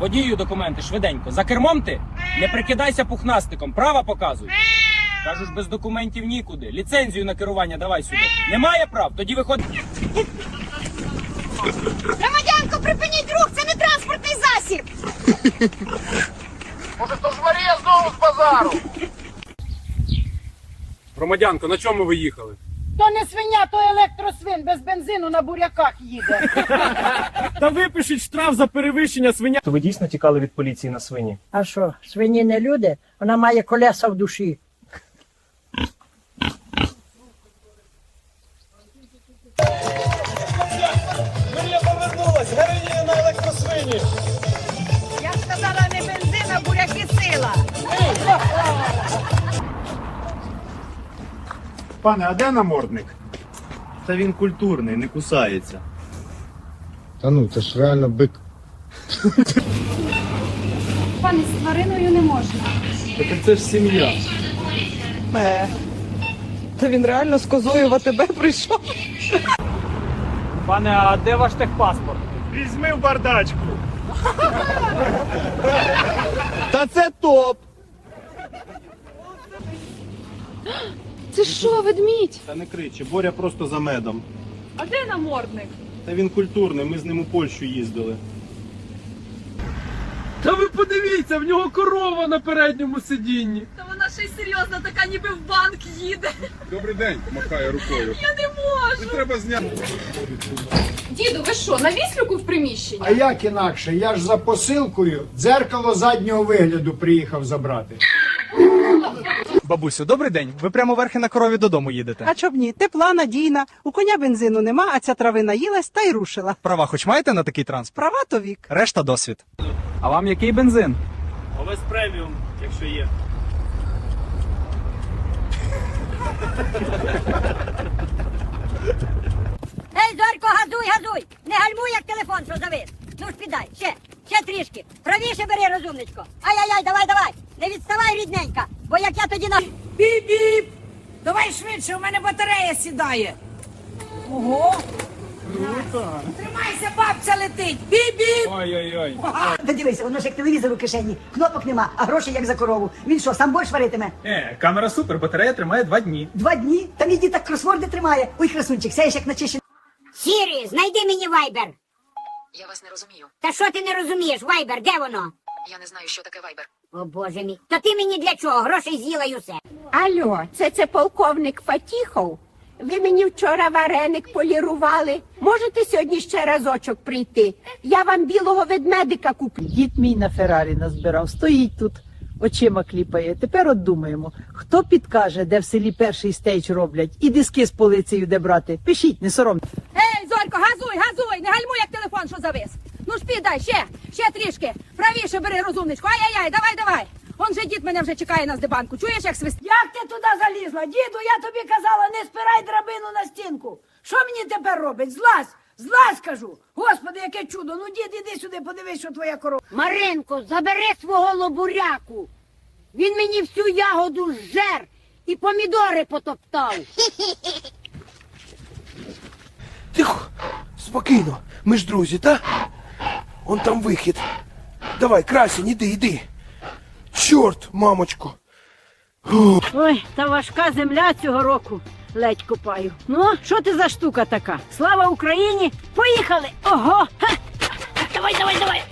Водію документи швиденько. За кермом ти? Не прикидайся пухнастиком. Права показуй. Кажу ж, без документів нікуди. Ліцензію на керування давай сюди. Немає прав? Тоді виходь. Громадянко, припиніть рух, це не транспортний засіб. Може, то ж Марія знову з базару? Громадянко, на чому ви їхали? То не свиня, то електросвин без бензину на буряках їде. Та випишіть штраф за перевищення свиня. То ви дійсно тікали від поліції на свині? А що, свині не люди? Вона має колеса в душі. Марія повернулась, героїня на електросвині. Я сказала не бензин, а буряки сила. Пане, а де намордник? Та він культурний, не кусається. Та ну, це ж реально бик. Пане, з твариною не можна. Так це ж сім'я. Та він реально з козою в АТБ прийшов. Пане, а де ваш техпаспорт? Візьми в бардачку. Та це топ! Це що, ведмідь? Та не кричи, Боря просто за медом. А де намордник? Та він культурний, ми з ним у Польщу їздили. Та ви подивіться, в нього корова на передньому сидінні. Та вона ще й серйозна, така ніби в банк їде. Добрий день, махає рукою. Я не можу. Не треба зняти. Діду, ви що, на віслюку в приміщенні? А як інакше? Я ж за посилкою дзеркало заднього вигляду приїхав забрати. Бабусю, добрий день. Ви прямо верхи на корові додому їдете. А чоб ні? Тепла, надійна. У коня бензину нема, а ця трави наїлась та й рушила. Права хоч маєте на такий транспорт? Права то вік. Решта досвід. А вам який бензин? Овес преміум, якщо є. Ей, Зорько, газуй, газуй! Не гальмуй, як телефон, що завис. Ну ж піддай, ще, ще трішки. Правіше бери, розумничко. Ай-яй-яй, давай, давай. Не відставай, рідненька, бо як я тоді на... Біп-біп! Давай швидше, у мене батарея сідає. Ого! Тримайся, бабця летить! Біп-біп! Ой-ой-ой. Та дивися, воно ж як телевізор у кишені. Кнопок нема, а грошей як за корову. Він що, сам борщ варитиме? Е, камера супер, батарея тримає два дні. Два дні? Та мій дід так кросворди тримає. Ой, красунчик, сяєш як начищений. Сірі, знайди мені вайбер. Я вас не розумію. Та що ти не розумієш, вайбер, де воно? Я не знаю, що таке вайбер. О, боже мій. Та ти мені для чого? Грошей з'їла й усе. Алло, це це полковник Фатіхов. Ви мені вчора вареник полірували. Можете сьогодні ще разочок прийти? Я вам білого ведмедика куплю. Дід мій на Феррарі назбирав, стоїть тут, очима кліпає. Тепер от думаємо, хто підкаже, де в селі перший стейдж роблять, і диски з полицею де брати. Пишіть, не соромте. Ей, Зорько, газуй, газуй, не гальмуй, як телефон, що завис. Ну ж піддай, ще, ще трішки. Правіше бери розумничку. Ай-яй-яй, давай, давай. Он же дід мене вже чекає на здибанку. Чуєш, як свист? Як ти туди залізла? Діду, я тобі казала, не спирай драбину на стінку. Що мені тепер робить? Злазь, злазь, кажу. Господи, яке чудо. Ну, дід, іди сюди, подивись, що твоя корова. Маринко, забери свого лобуряку. Він мені всю ягоду зжер і помідори потоптав. Тихо, спокійно, ми ж друзі, та? Он там вихід. Давай, красень, іди, іди. Чорт, мамочко. Ой, та важка земля цього року. Ледь копаю. Ну, що ти за штука така? Слава Україні! Поїхали! Ого! Ха! Давай, давай, давай!